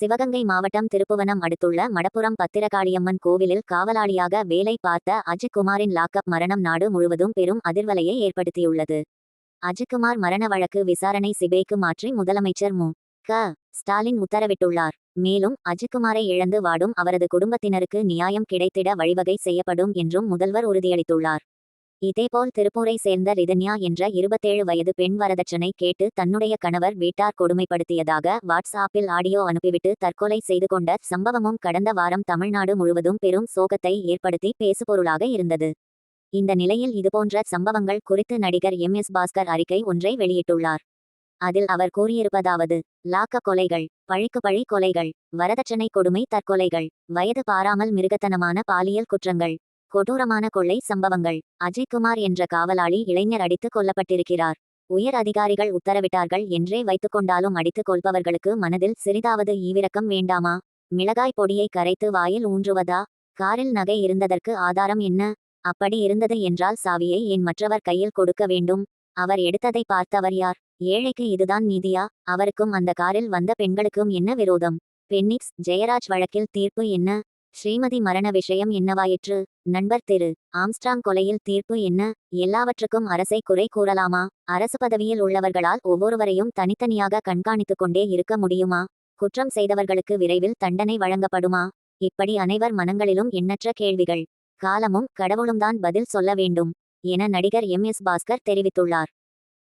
சிவகங்கை மாவட்டம் திருப்புவனம் அடுத்துள்ள மடப்புரம் பத்திரகாளியம்மன் கோவிலில் காவலாளியாக வேலை பார்த்த அஜித்குமாரின் லாக்அப் மரணம் நாடு முழுவதும் பெரும் அதிர்வலையை ஏற்படுத்தியுள்ளது. அஜித்குமார் மரண வழக்கு விசாரணை சிபேக்கு மாற்றி முதலமைச்சர் மு. க. ஸ்டாலின் உத்தரவிட்டுள்ளார். மேலும் அஜித்குமாரை இழந்து வாடும் அவரது குடும்பத்தினருக்கு நியாயம் கிடைத்திட வழிவகை செய்யப்படும் என்றும் முதல்வர் உறுதியளித்துள்ளார். இதேபோல் திருப்பூரை சேர்ந்த ரிதன்யா என்ற இருபத்தேழு வயது பெண் வரதட்சணை கேட்டு தன்னுடைய கணவர் வீட்டார் கொடுமைப்படுத்தியதாக வாட்ஸ்ஆப்பில் ஆடியோ அனுப்பிவிட்டு தற்கொலை செய்து கொண்ட சம்பவமும் கடந்த வாரம் தமிழ்நாடு முழுவதும் பெரும் சோகத்தை ஏற்படுத்தி பேசுபொருளாக இருந்தது. இந்த நிலையில் இதுபோன்ற சம்பவங்கள் குறித்து நடிகர் எம். எஸ். பாஸ்கர் அறிக்கை ஒன்றை வெளியிட்டுள்ளார். அதில் அவர் கூறியிருப்பதாவது லாக்க கொலைகள் பழிக்கு பழி கொலைகள் வரதட்சணை கொடுமை தற்கொலைகள் வயது பாராமல் மிருகத்தனமான பாலியல் குற்றங்கள் கொடூரமான கொள்ளை சம்பவங்கள். அஜய்குமார் என்ற காவலாளி இளைஞர் அடித்துக் கொல்லப்பட்டிருக்கிறார். உயர் அதிகாரிகள் உத்தரவிட்டார்கள் என்றே வைத்துக்கொண்டாலும் அடித்துக் கொள்பவர்களுக்கு மனதில் சிறிதாவது ஈவிரக்கம் வேண்டாமா? மிளகாய் பொடியை கரைத்து வாயில் ஊன்றுவதா? காரில் நகை இருந்ததற்கு ஆதாரம் என்ன? அப்படி இருந்தது என்றால் சாவியை ஏன் மற்றவர் கையில் கொடுக்க வேண்டும். அவர் எடுத்ததை பார்த்தவர் யார்? ஏழைக்கு இதுதான் நீதியா? அவருக்கும் அந்த காரில் வந்த பெண்களுக்கும் என்ன விரோதம்? பென்னிக்ஸ் ஜெயராஜ் வழக்கில் தீர்ப்பு என்ன? ஸ்ரீமதி மரண விஷயம் என்னவாயிற்று? நண்பர் திரு. ஆம்ஸ்ட்ராங் கொலையில் தீர்ப்பு என்ன? எல்லாவற்றுக்கும் அரசை குறை கூறலாமா? அரசு பதவியில் உள்ளவர்களால் ஒவ்வொருவரையும் தனித்தனியாக கண்காணித்துக் கொண்டே இருக்க முடியுமா? குற்றம் செய்தவர்களுக்கு விரைவில் தண்டனை வழங்கப்படுமா? இப்படி அனைவர் மனங்களிலும் எண்ணற்ற கேள்விகள். காலமும் கடவுளும் தான் பதில் சொல்ல வேண்டும் என நடிகர் எம். எஸ். பாஸ்கர் தெரிவித்துள்ளார்.